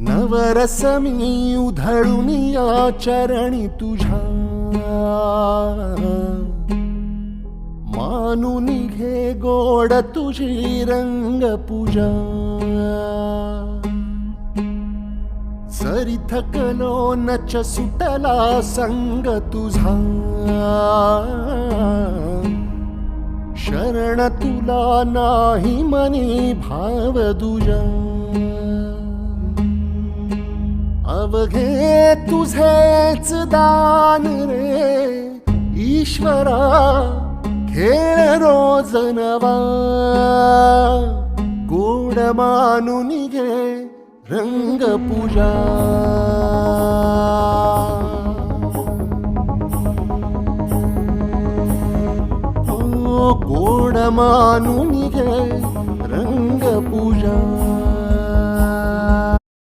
नवरस मी उधळून आचरणी चरणी तुझ्या. मानून घे गोड तुझी रंग पूजा सरी थकलो नच सुटला संग तुझा. शरण तुला नाही मनी भाव दुजा तुझेच दान रे ईश्वरा खेळ रोज नवा गोड मानून घे रंग पूजा गोड मानून घे रंग पूजा